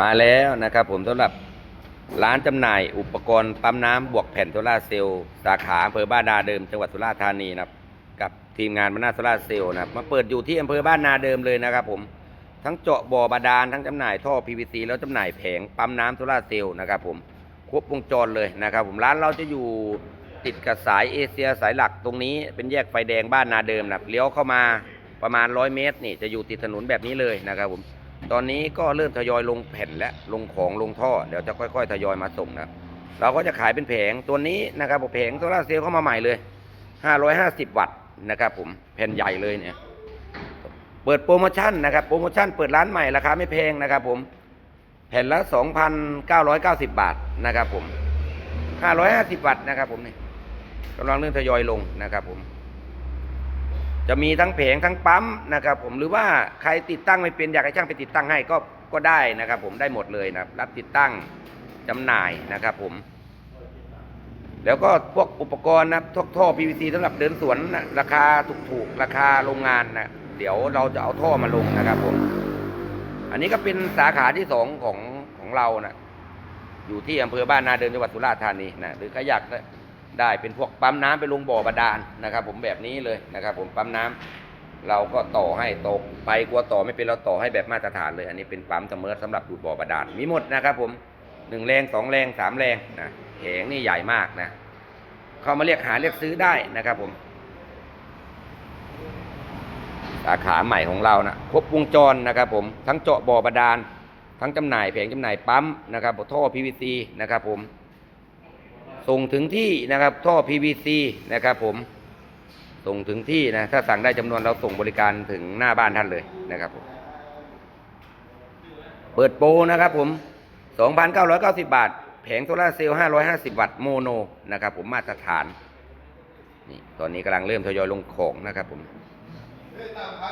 มาแล้วนะครับผมสำหรับร้านจำหน่ายอุปกรณ์ปั๊มน้ำบวกแผ่นโซลาเซลล์สาขาอำเภอบ้านนาเดิมจังหวัดสุราษฎร์ธานีนะครับกับทีมงานมานาโซลาเซลล์นะครับมาเปิดอยู่ที่อำเภอบ้านนาเดิมเลยนะครับผมทั้งเจาะบ่อบาดาลทั้งจำหน่ายท่อ PVC แล้วจำหน่ายแผงปั๊มน้ำโซลาเซลล์นะครับผมครบวงจรเลยนะครับ ผมร้านเราจะอยู่ติดกับสายเอเชียสายหลักตรงนี้เป็นแยกไฟแดงบ้านนาเดิมนะเลี้ยวเข้ามาประมาณ 100 เมตรนี่จะอยู่ติดถนนแบบนี้เลยนะครับผม ตอนนี้ก็เริ่มทยอยลงแผ่นและลงของลงท่อ เดี๋ยวจะค่อย ๆ ทยอยมาส่งนะเราก็จะขายเป็นแผงตัวนี้นะครับผมแผงโซลาเซลล์เข้ามาใหม่เลย 550 วัตต์นะครับผมแผ่นใหญ่เลยเนี่ยเปิดโปรโมชั่นนะครับโปรโมชั่นเปิดร้านใหม่ราคาไม่แพงนะครับผมแผ่นละ 2,990 บาทนะครับผม 550 วัตต์นะครับผมนี่กำลังเริ่มทยอยลงนะครับผม จะมีทั้งแผงทั้งปั๊มนะครับผมหรือว่าใครติดตั้งไม่เป็นอยากให้ช่างไปติดตั้งให้ก็ก็ได้นะครับ ผมได้หมดเลยนะรับติดตั้งจำหน่ายนะครับ ผม แล้วก็พวกอุปกรณ์นะท่อท่อ PVC สำหรับเดินสวนนะราคาถูกๆราคาโรงงานนะเดี๋ยวเราจะเอาท่อมาลงนะครับ ผม อันนี้ก็เป็นสาขาที่สองของของเรานะอยู่ที่อำเภอบ้านนาเดิมจังหวัดสุราษฎร์ธานีนะหรือใครอยาก ได้เป็นพวกปั๊มน้ำไปลงบ่อบาดาลนะครับ ผมแบบนี้เลยนะครับ ผมปั๊มน้ำเราก็ต่อให้ตกไปกลัวต่อไม่เป็นเราต่อให้แบบมาตรฐานเลย อันนี้เป็นปั๊มเสมอสำหรับดูดบ่อบาดาลมีหมดนะครับ ผมหนึ่งแรงสองแรงสามแรงนะแผงนี่ใหญ่มากนะเข้ามาเรียกหาเรียกซื้อได้นะครับ ผมสาขาใหม่ของเรานะครบวงจรนะครับ ผมทั้งเจาะบ่อบาดาลทั้งจำหน่ายแผงจำหน่ายปั๊มนะครับท่อ PVC นะครับ ผม ส่งถึงที่นะครับ ท่อ PVC นะครับผม ส่งถึงที่นะ ถ้าสั่งได้จำนวนเราส่งบริการถึงหน้าบ้านท่านเลยนะครับผม เปิดโปรนะครับผม 2,990 บาท แผงโซลาเซลล์ 550 วัตต์โมโนนะครับผมมาตรฐาน นี่ ตอนนี้กำลังเริ่มทยอยลงของนะครับผม